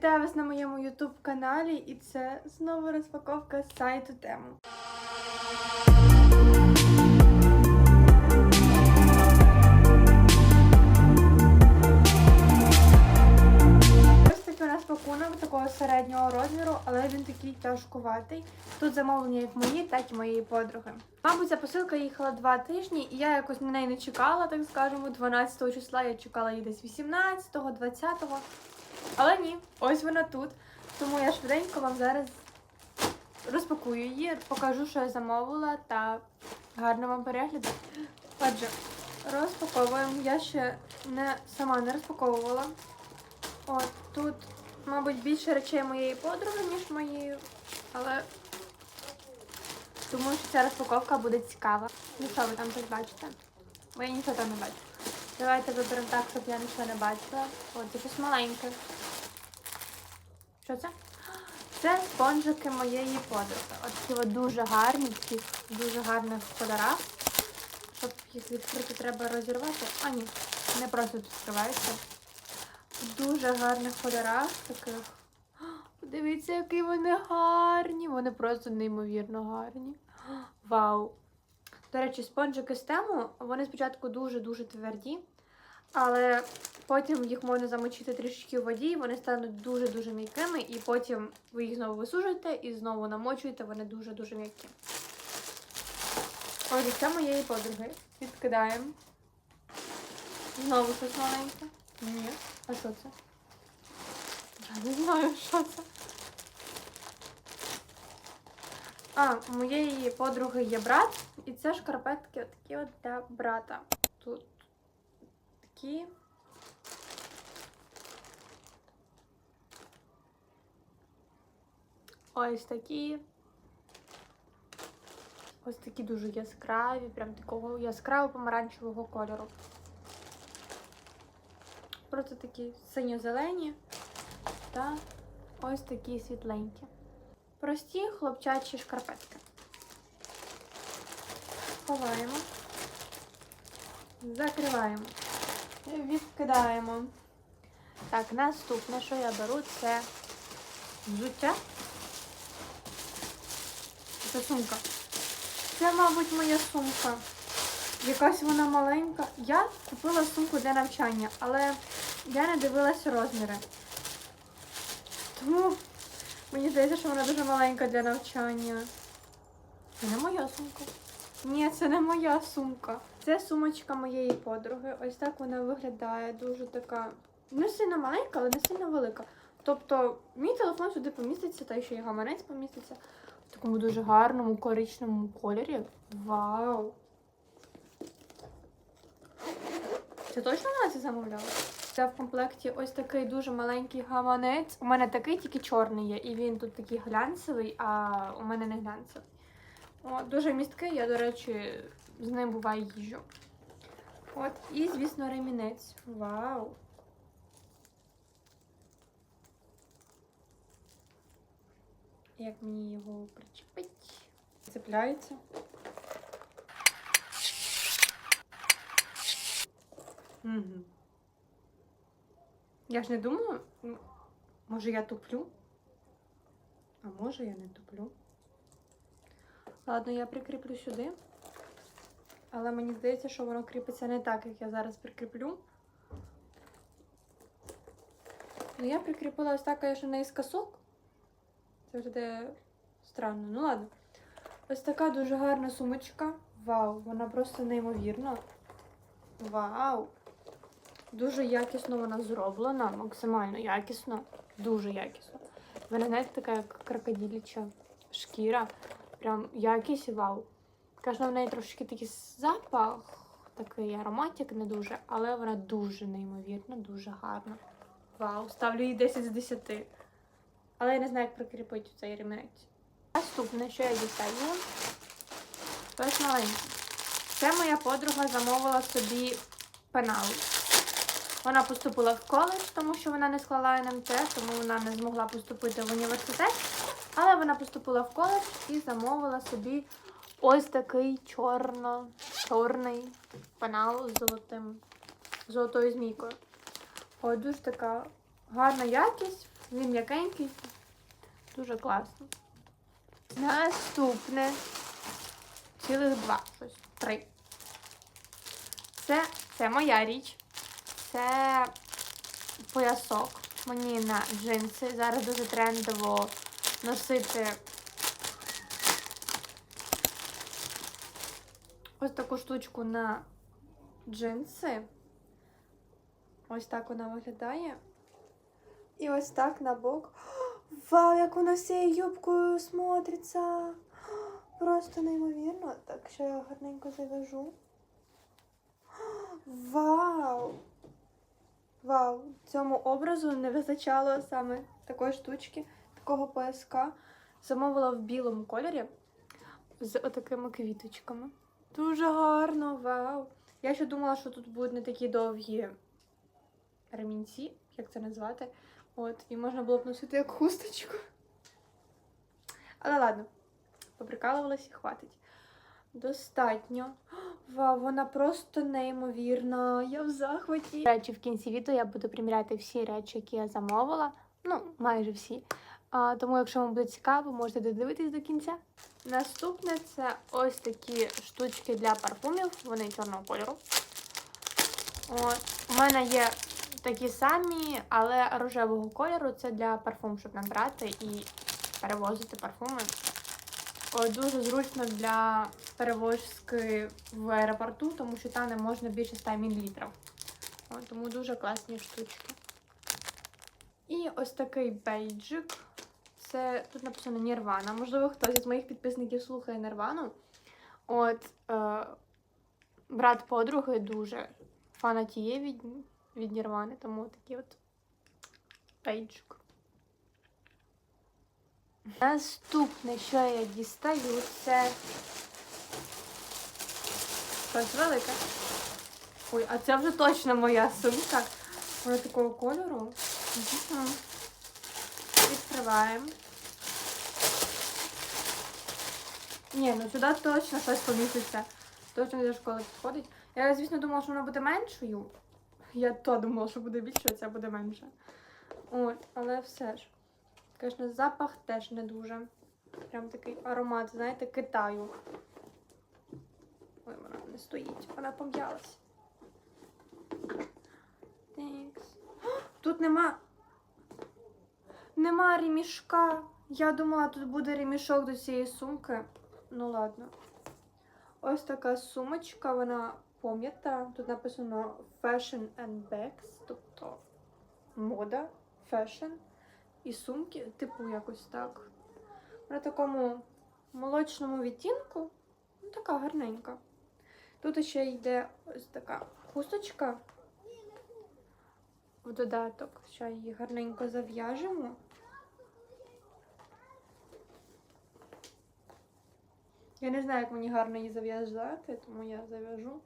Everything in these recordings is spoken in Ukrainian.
Вітаю вас на моєму YouTube каналі, і це знову розпаковка сайту тему. Ось такий у нас пакунок такого середнього розміру, але він такий тяжкуватий. Тут замовлення як мої, так і моєї подруги. Мабуть, ця посилка їхала два тижні, і я якось на неї не чекала, так скажемо, 12 числа. Я чекала її десь 18-го, 20-го. Але ні, ось вона тут. Тому я швиденько вам зараз розпакую її, покажу, що я замовила, та гарно вам перегляду. Отже, розпаковуємо. Я ще не сама не розпаковувала. От тут, мабуть, більше речей моєї подруги, ніж моєї, але думаю, що ця розпаковка буде цікава. Ну що ви там щось бачите? Бо нічого там не бачу. Давайте виберемо так, щоб я нічого не бачила. От, це щось маленьке. Що це? Це спонжики моєї подруги. От такі от дуже гарні, такі дуже гарних кольорах. Щоб їх відкрити, треба розірвати. А ні, не просто тут відкривається. В дуже гарних кольорах таких. Подивіться, які вони гарні. Вони просто неймовірно гарні. Вау! До речі, спонжики з тему, вони спочатку дуже-дуже тверді, але потім їх можна замочити трішечки в воді, вони стануть дуже-дуже м'якими, і потім ви їх знову висушуєте і знову намочуєте, вони дуже-дуже м'які. Отже, це моєї подруги. Відкидаємо. Знову щось маленьке. Ні. А що це? Я не знаю, що це. А, у моєї подруги є брат, і це шкарпетки такі от для брата. Тут такі. Ось такі. Ось такі дуже яскраві, прям такого яскраво помаранчевого кольору. Просто такі синьо-зелені та ось такі світленькі. Прості хлопчачі шкарпетки. Ховаємо. Закриваємо. Відкидаємо. Так, наступне, що я беру, це взуття. Це сумка. Це, мабуть, моя сумка. Якась вона маленька. Я купила сумку для навчання, але я не дивилася розміри. Тому мені здається, що вона дуже маленька для навчання. Це не моя сумка. Ні, це не моя сумка. Це сумочка моєї подруги. Ось так вона виглядає. Дуже така. Не сильно маленька, але не сильно велика. Тобто, мій телефон сюди поміститься, та ще й гаманець поміститься. В такому дуже гарному коричневому кольорі. Вау! Це точно вона це замовляла? Це в комплекті ось такий дуже маленький гаманець. У мене такий тільки чорний є, і він тут такий глянцевий, а у мене не глянцевий. О, дуже місткий, я, до речі, з ним буває їжджу. От, і, звісно, ремінець. Вау! Як мені його причепить? Цепляється. Угу. Я ж не думаю, може я туплю? А може я не туплю? Ладно, я прикріплю сюди. Але мені здається, що воно кріпиться не так, як я зараз прикріплю. Ну, я прикріпила ось так, звісно, наискосок. Це виглядає странно. Ну ладно. Ось така дуже гарна сумочка. Вау, вона просто неймовірна. Вау! Дуже якісно вона зроблена, максимально якісно, дуже якісно. Вона, знаєте, така як крокодиляча шкіра. Прям якість вау. Кажу, в неї трошки такий запах, такий ароматик не дуже, але вона дуже неймовірна, дуже гарна. Вау, ставлю їй 10 з 10. Але я не знаю, як прикріпити цей ремінець. Наступне, що я дістаю, щось маленьке. Це моя подруга замовила собі пенал. Вона поступила в коледж, тому що вона не склала НМТ, тому вона не змогла поступити в університет. Але вона поступила в коледж і замовила собі ось такий чорно, чорний пенал з золотим, золотою змійкою. Ось дуже така гарна якість. Він м'якенький. Дуже класно. Наступне. Цілих два. Щось. Три. Це, це моя річ. Це поясок. Мені на джинси. Зараз дуже трендово носити ось таку штучку на джинси. Ось так вона виглядає. І ось так на бок. Вау, як вона з цією юбкою смотриться. Просто неймовірно. Так, що я гарненько завяжу. Вау! Вау! Цьому образу не вистачало саме такої штучки, такого пояска. Замовила в білому кольорі з отакими квіточками. Дуже гарно, вау! Я ще думала, що тут будуть не такі довгі ремінці, як це назвати. От, і можна було б носити як хусточку. Але ладно, поприкалувалась і хватить. Достатньо. Вау, вона просто неймовірна. Я в захваті. До Речі, в кінці відео я буду приміряти всі речі, які я замовила. Ну, майже всі. А, тому, якщо вам буде цікаво, можете додивитись до кінця. Наступне це ось такі штучки для парфумів. Вони чорного кольору. От. У мене є такі самі, але рожевого кольору це для парфум, щоб набрати і перевозити парфуми. О, дуже зручно для перевозки в аеропорту, тому що там не можна більше 100 мл. О, тому дуже класні штучки. І ось такий бейджик. Це тут написано Нірвана. Можливо, хтось із моїх підписників слухає Нірвану. От е, брат подруги дуже фанатіє від, від Нірвани, тому такий от бейджик. Наступне, що я дістаю, це щось велике. Ой, а це вже точно моя сумка. Вона такого кольору. Відкриваємо. Ні, ну сюди точно щось поміститься. Точно для школи підходить. Я, звісно, думала, що вона буде меншою. Я то думала, що буде більше, а ця буде менша. От, але все ж. Звісно, запах теж не дуже. Прям такий аромат, знаєте, Китаю. Ой, вона не стоїть, вона пом'ялась. Thanks. Тут нема. Нема ремішка. Я думала, тут буде ремішок до цієї сумки. Ну ладно. Ось така сумочка, вона пом'ята. Тут написано Fashion and Bags, тобто мода, фешн і сумки, типу якось так. На такому молочному відтінку. Ну, така гарненька. Тут ще йде ось така хусточка. В додаток. Ще її гарненько зав'яжемо. Я не знаю, як мені гарно її зав'язати, тому я зав'яжу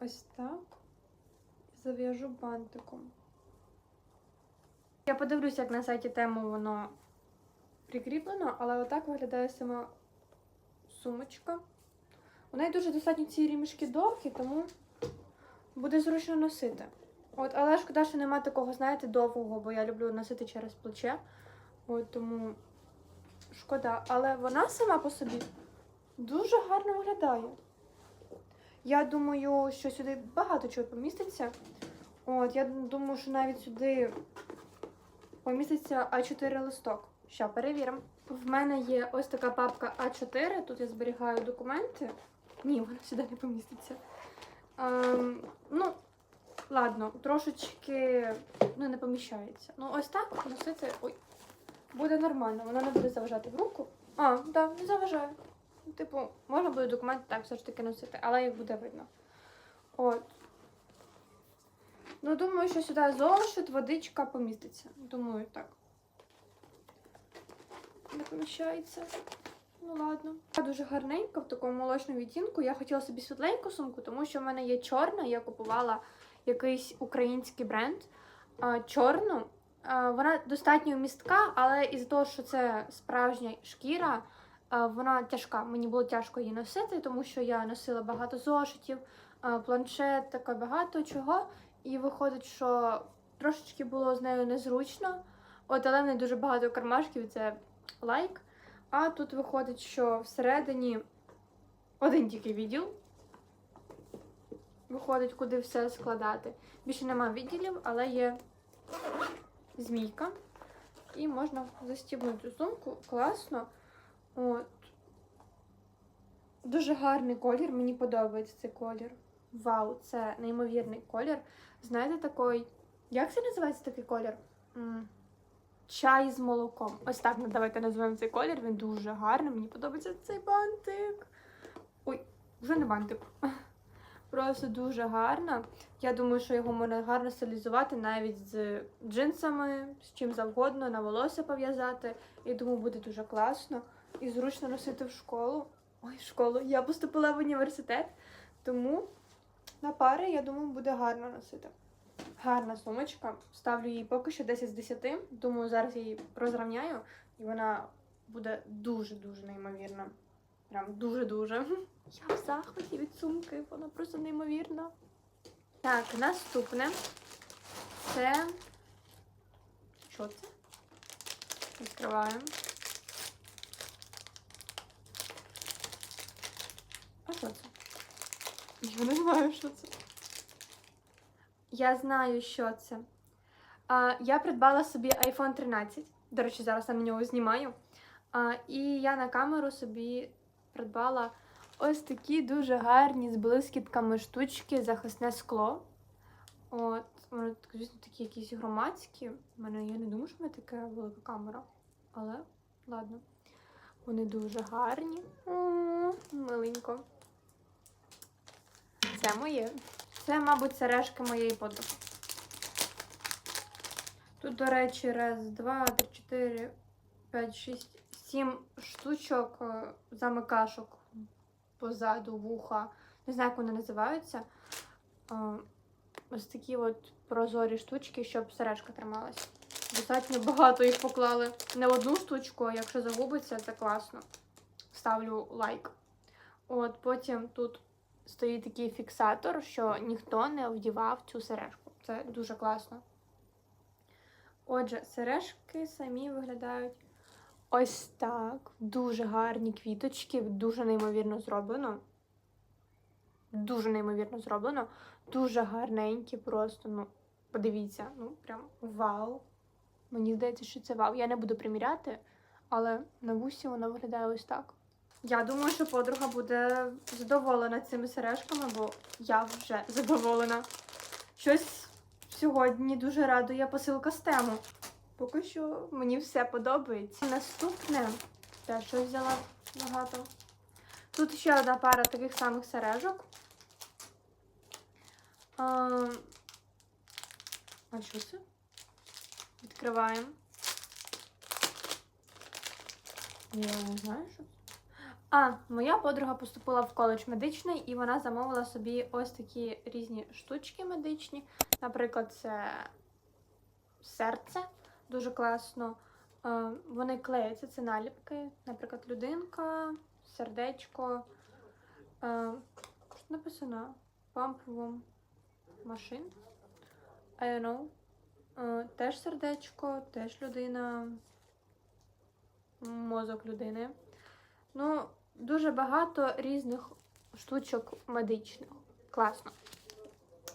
ось так. Зав'яжу бантиком. Я подивлюся, як на сайті тему воно прикріплено, але отак виглядає сама сумочка. У неї дуже достатньо ці рімішки довгі, тому буде зручно носити. От, але шкода, що немає такого, знаєте, довгого, бо я люблю носити через плече. От тому шкода. Але вона сама по собі дуже гарно виглядає. Я думаю, що сюди багато чого поміститься. От, я думаю, що навіть сюди поміститься А4 листок. Ща перевіримо. В мене є ось така папка А4. Тут я зберігаю документи. Ні, вона сюди не поміститься. Ем, ну, ладно, трошечки ну, не поміщається. Ну, ось так носити. Ой, буде нормально, воно не буде заважати в руку. А, так, да, не заважає. Типу, можна буде документи так все ж таки носити, але як буде видно. От. Ну, думаю, що сюди зошит, водичка поміститься. Думаю, так. Не поміщається. Ну ладно. Дуже гарненька в такому молочному відтінку. Я хотіла собі світленьку сумку, тому що в мене є чорна. Я купувала якийсь український бренд. Чорну. Вона достатньо містка, але із-за того, що це справжня шкіра, вона тяжка. Мені було тяжко її носити, тому що я носила багато зошитів, планшет, таке багато чого. І виходить, що трошечки було з нею незручно. От, але в неї дуже багато кармашків, це лайк. А тут виходить, що всередині один тільки відділ. Виходить, куди все складати. Більше нема відділів, але є змійка. І можна застібнути сумку. Класно. От. Дуже гарний колір, мені подобається цей колір. Вау, це неймовірний колір. Знаєте, такий. Як це називається такий колір? Чай з молоком. Ось так давайте назвемо цей колір. Він дуже гарний. Мені подобається цей бантик. Ой, вже не бантик. Просто дуже гарно. Я думаю, що його можна гарно стилізувати навіть з джинсами, з чим завгодно, на волосся пов'язати. І думаю, буде дуже класно і зручно носити в школу. Ой, в школу. Я поступила в університет, тому на пари, я думаю, буде гарно носити. Гарна сумочка. Ставлю їй поки що 10 з 10. Думаю, зараз я її розрівняю, і вона буде дуже-дуже неймовірна. Прям дуже-дуже. Я в захваті від сумки, вона просто неймовірна. Так, наступне це. Що це? Відкриваємо. А що це? Я не знаю, що це. Я знаю, що це. А, я придбала собі iPhone 13. До речі, зараз я на нього знімаю. А, і я на камеру собі придбала ось такі дуже гарні з блискітками штучки, захисне скло. От, вони, звісно, такі якісь громадські. У мене я не думаю, що в мене така велика камера. Але ладно. Вони дуже гарні. Миленько. Це моє. Це, мабуть, сережки моєї подруги. Тут, до речі, раз, два, три, чотири, п'ять, шість, сім штучок е, замикашок позаду вуха. Не знаю, як вони називаються. Е, Ось такі от прозорі штучки, щоб сережка трималась. Достатньо багато їх поклали. Не одну штучку, а якщо загубиться, це класно. Ставлю лайк. От потім тут стоїть такий фіксатор, що ніхто не вдівав цю сережку. Це дуже класно. Отже, сережки самі виглядають ось так. Дуже гарні квіточки, дуже неймовірно зроблено. Дуже неймовірно зроблено. Дуже гарненькі, просто, ну, подивіться, ну, прям вау. Мені здається, що це вау. Я не буду приміряти, але на вусі вона виглядає ось так. Я думаю, що подруга буде задоволена цими сережками, бо я вже задоволена. Щось сьогодні дуже радує посилка з тему. Поки що мені все подобається. Наступне теж щось взяла багато. Тут ще одна пара таких самих сережок. А, а що це? Відкриваємо. Я не знаю, що це. А, моя подруга поступила в коледж медичний, і вона замовила собі ось такі різні штучки медичні. Наприклад, це серце дуже класно. Е, Вони клеються, це наліпки. Наприклад, людинка, сердечко. Е, Що написано? Pump room machine. I don't know. Е, Теж сердечко, теж людина. Мозок людини. Ну, дуже багато різних штучок медичних. Класно.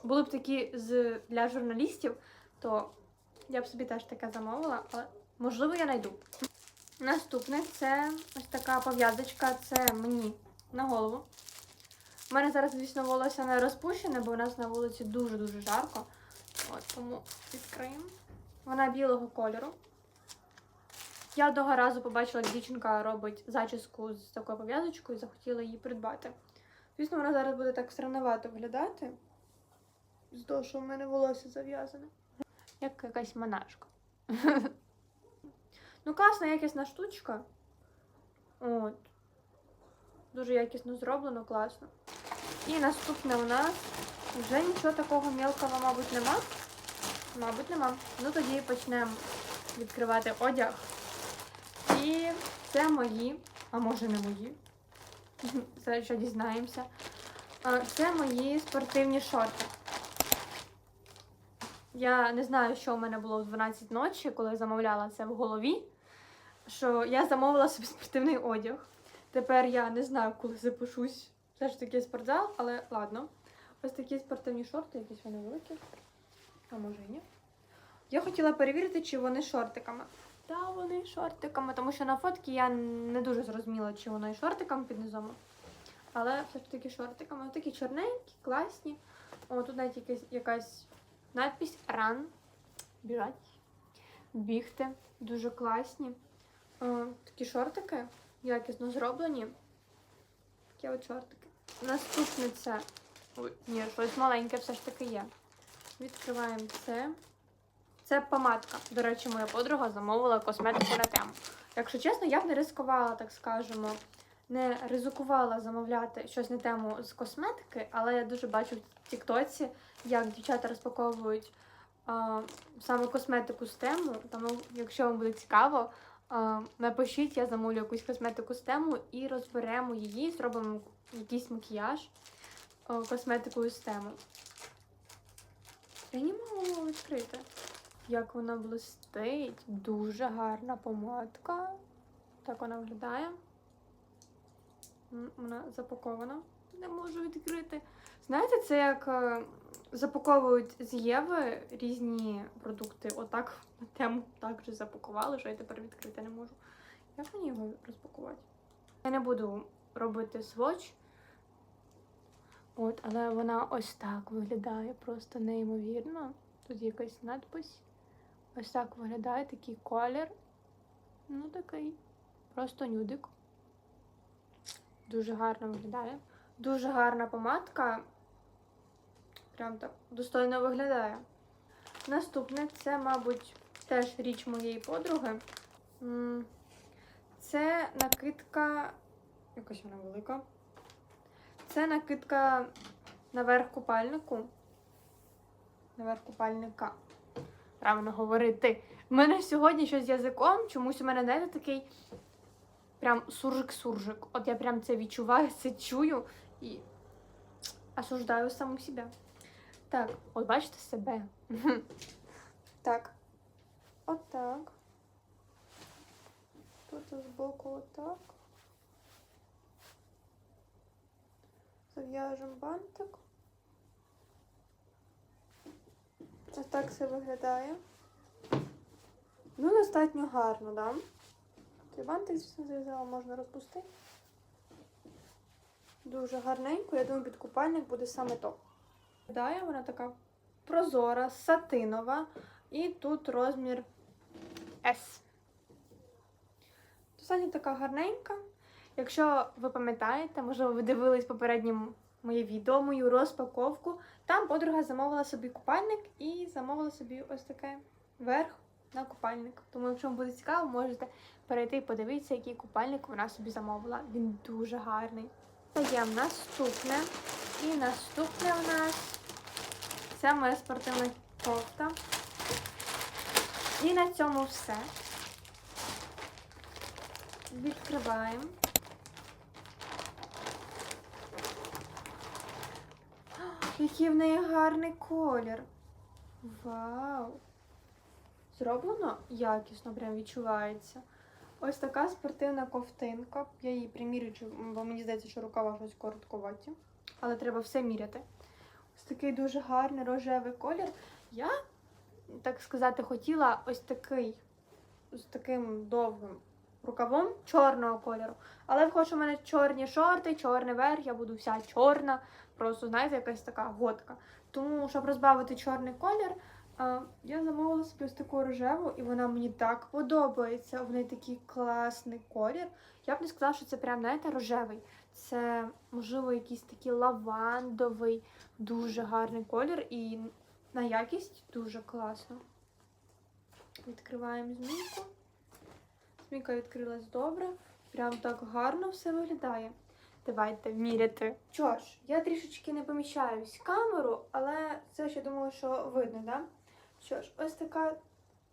Були б такі з, для журналістів, то я б собі теж таке замовила, але можливо я знайду. Наступне це ось така пов'язочка, це мені на голову. У мене зараз, звісно, волосся не розпущене, бо у нас на вулиці дуже-дуже жарко. От, тому відкриємо. Вона білого кольору. Я одного разу побачила, як дівчинка робить зачіску з такою пов'язочкою і захотіла її придбати. Звісно, вона зараз буде так странновато виглядати. З того, що в мене волосся зав'язане. Як якась монашка. ну, класна, якісна штучка. От. Дуже якісно зроблено, класно. І наступне у нас вже нічого такого мелкого, мабуть, нема. Мабуть, нема. Ну тоді почнемо відкривати одяг. І це мої, а може не мої. Це що дізнаємося. Це мої спортивні шорти. Я не знаю, що в мене було в 12 ночі, коли я замовляла це в голові. Що я замовила собі спортивний одяг. Тепер я не знаю, коли запишусь. Все ж таки спортзал, але ладно. Ось такі спортивні шорти, якісь вони великі. А може і ні. Я хотіла перевірити, чи вони шортиками. Та вони шортиками, тому що на фотки я не дуже зрозуміла, чи воно і шортиками під низом. Але все ж таки шортиками. Ось такі чорненькі, класні. О, тут навіть якась, якась надпись Run. Біжать. Бігти. Дуже класні. О, такі шортики якісно зроблені. Такі от шортики. Наступне це. Ой, ні, щось маленьке все ж таки є. Відкриваємо це. Це помадка. До речі, моя подруга замовила косметику на тему. Якщо чесно, я б не ризикувала, так скажемо, не ризикувала замовляти щось на тему з косметики, але я дуже бачу в Тіктоці, як дівчата розпаковують а, саме косметику з тему. Тому, якщо вам буде цікаво, а, напишіть, я замовлю якусь косметику з тему і розберемо її, зробимо якийсь макіяж а, косметикою з тему. Я не можу відкрити. Як вона блистить. Дуже гарна помадка. Так вона виглядає. Вона запакована. Не можу відкрити. Знаєте, це як е, запаковують з Єви різні продукти. Отак на тему так вже запакували, що я тепер відкрити не можу. Як мені його розпакувати? Я не буду робити сводч. От, але вона ось так виглядає просто неймовірно. Тут якась надпись. Ось так виглядає такий колір. Ну, такий. Просто нюдик. Дуже гарно виглядає. Дуже гарна помадка. Прям так достойно виглядає. Наступне це, мабуть, теж річ моєї подруги. Це накидка. Якась вона велика. Це накидка наверх купальнику. Наверх купальника. Правильно говорити. У мене сьогодні щось з язиком, чомусь у мене, знаєте, такий прям суржик-суржик. От я прям це відчуваю, це чую і осуждаю саму себе. Так, от бачите себе. Так. Отак. Тут збоку отак. Зав'яжемо бантик. Ось так це виглядає. Ну, достатньо гарно, да? Цей бантик, звісно, зав'язала, можна розпустити. Дуже гарненько. Я думаю, під купальник буде саме то. Виглядає вона така прозора, сатинова. І тут розмір S. Достатньо така гарненька. Якщо ви пам'ятаєте, можливо, ви дивились попереднє моє відео, мою розпаковку. Там подруга замовила собі купальник і замовила собі ось таке верх на купальник. Тому, якщо вам буде цікаво, можете перейти і подивитися, який купальник вона собі замовила. Він дуже гарний. Даємо наступне. І наступне у нас це моя спортивна кофта. І на цьому все. Відкриваємо. Який в неї гарний колір. Вау! Зроблено якісно, прям відчувається. Ось така спортивна ковтинка. Я її примірю, бо мені здається, що рукава щось короткуваті. Але треба все міряти. Ось такий дуже гарний рожевий колір. Я, так сказати, хотіла ось такий, з таким довгим рукавом чорного кольору. Але вхоже, у мене чорні шорти, чорний верх, я буду вся чорна. Просто, знаєте, якась така готка. Тому, щоб розбавити чорний колір, я замовила собі ось таку рожеву, і вона мені так подобається. В неї такий класний колір. Я б не сказала, що це прям, знаєте, рожевий. Це, можливо, якийсь такий лавандовий, дуже гарний колір і на якість дуже класно. Відкриваємо змійку. Змійка відкрилась добре. Прям так гарно все виглядає. Давайте міряти. Що ж, я трішечки не поміщаюсь камеру, але ж я думаю, що видно, да? Що ж, ось така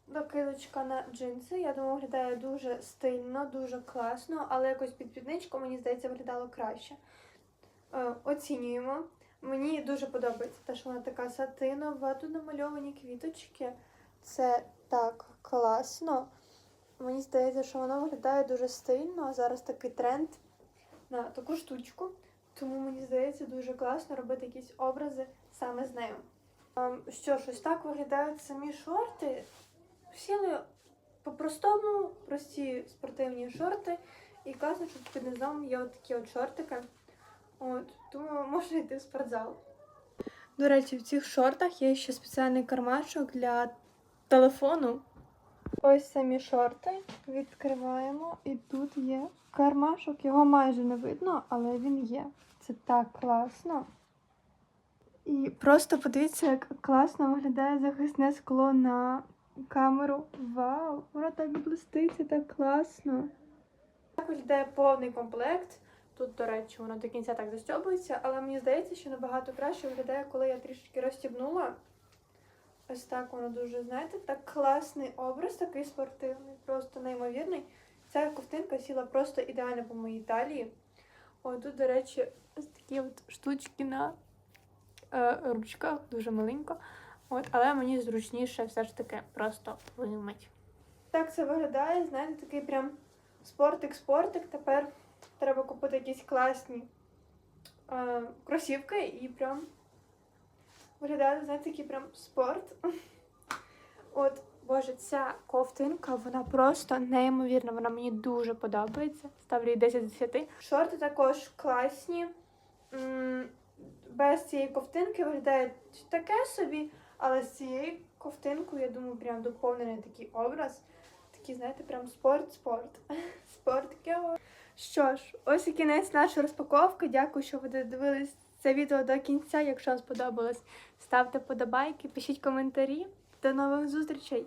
накидочка на джинси. Я думаю, виглядає дуже стильно, дуже класно, але якось під підничку, мені здається, виглядало краще. Е, оцінюємо. Мені дуже подобається те, що вона така сатинова, тут намальовані квіточки. Це так класно. Мені здається, що воно виглядає дуже стильно. Зараз такий тренд на таку штучку. Тому мені здається дуже класно робити якісь образи саме з нею. Ем, Що ж, ось так виглядають самі шорти. Сіли по-простому, прості спортивні шорти. І класно, що під низом є такі от шортики. От, тому можна йти в спортзал. До речі, в цих шортах є ще спеціальний кармашок для телефону. Ось самі шорти відкриваємо, і тут є кармашок. Його майже не видно, але він є. Це так класно. І просто подивіться, як класно виглядає захисне скло на камеру. Вау! Воно так блистить, це так класно. Так виглядає повний комплект. Тут, до речі, воно до кінця так застьобується, але мені здається, що набагато краще виглядає, коли я трішки розстібнула. Ось так воно дуже, знаєте, так класний образ, такий спортивний, просто неймовірний. Ця ковтинка сіла просто ідеально по моїй талії. О, тут, до речі, ось такі от штучки на е, ручках, дуже маленько. От, але мені зручніше все ж таки просто вимить. Так це виглядає, знаєте, такий прям спортик-спортик. Тепер треба купити якісь класні е, кросівки і прям виглядає, знаєте, такий прям спорт. От, боже, ця ковтинка, вона просто неймовірна, вона мені дуже подобається. Ставлю їй 10 з 10. Шорти також класні. Без цієї ковтинки виглядає таке собі, але з цією ковтинкою, я думаю, прям доповнений такий образ. Такий, знаєте, прям спорт-спорт. Спорт кео. Що ж, ось і кінець нашої розпаковки. Дякую, що ви додивились це відео до кінця. Якщо вам сподобалось, ставте подобайки, пишіть коментарі. До нових зустрічей!